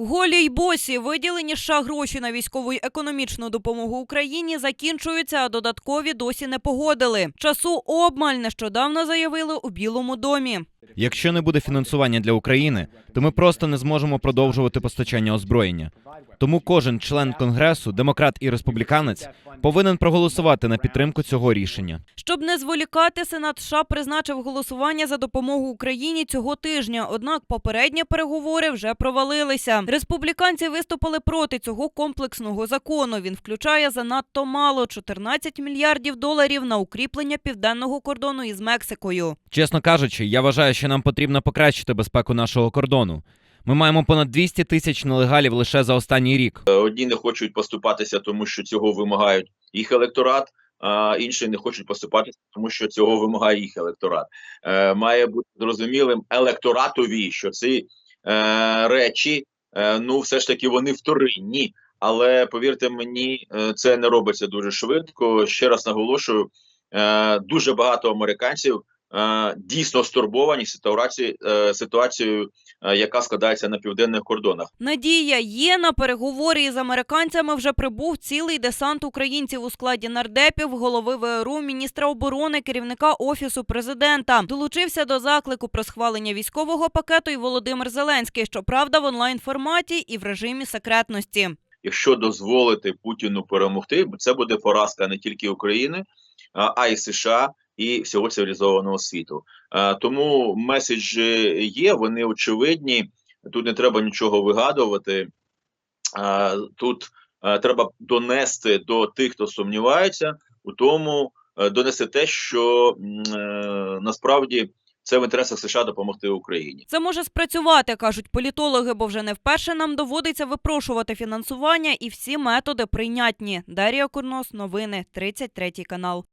Голі й босі виділені США гроші на військову і економічну допомогу Україні закінчуються, а додаткові досі не погодили. Часу обмаль нещодавно заявили у Білому домі. Якщо не буде фінансування для України, то ми просто не зможемо продовжувати постачання озброєння. Тому кожен член конгресу, демократ і республіканець, повинен проголосувати на підтримку цього рішення. Щоб не зволікати, Сенат США призначив голосування за допомогу Україні цього тижня. Однак попередні переговори вже провалилися. Республіканці виступили проти цього комплексного закону. Він включає занадто мало 14 мільярдів доларів на укріплення південного кордону із Мексикою. Чесно кажучи, я вважаю, що нам потрібно покращити безпеку нашого кордону. Ми маємо понад 200 тисяч нелегалів лише за останній рік. Одні не хочуть поступатися, тому що цього вимагають їх електорат, а інші не хочуть поступатися, тому що цього вимагає їх електорат. Е, має бути зрозумілим електоратові, що ці е, речі, е, ну все ж таки, вони вторинні. Але повірте мені, е, це не робиться дуже швидко. Ще раз наголошую: е, дуже багато американців е, дійсно стурбовані ситуації, е, ситуацією, е, яка складається на південних кордонах. Надія є на переговорі із американцями. Вже прибув цілий десант українців у складі нардепів, голови ВРУ, міністра оборони, керівника офісу президента. Долучився до заклику про схвалення військового пакету і Володимир Зеленський. Щоправда, в онлайн форматі і в режимі секретності. якщо дозволити Путіну перемогти, це буде поразка не тільки України, а й США і всього цивілізованого світу. Тому меседжі є, вони очевидні. Тут не треба нічого вигадувати. Тут треба донести до тих, хто сумнівається, у тому е, донести те, що е, насправді це в інтересах США допомогти Україні. Це може спрацювати, кажуть політологи, бо вже не вперше нам доводиться випрошувати фінансування і всі методи прийнятні. Дар'я Курнос, новини, 33 канал.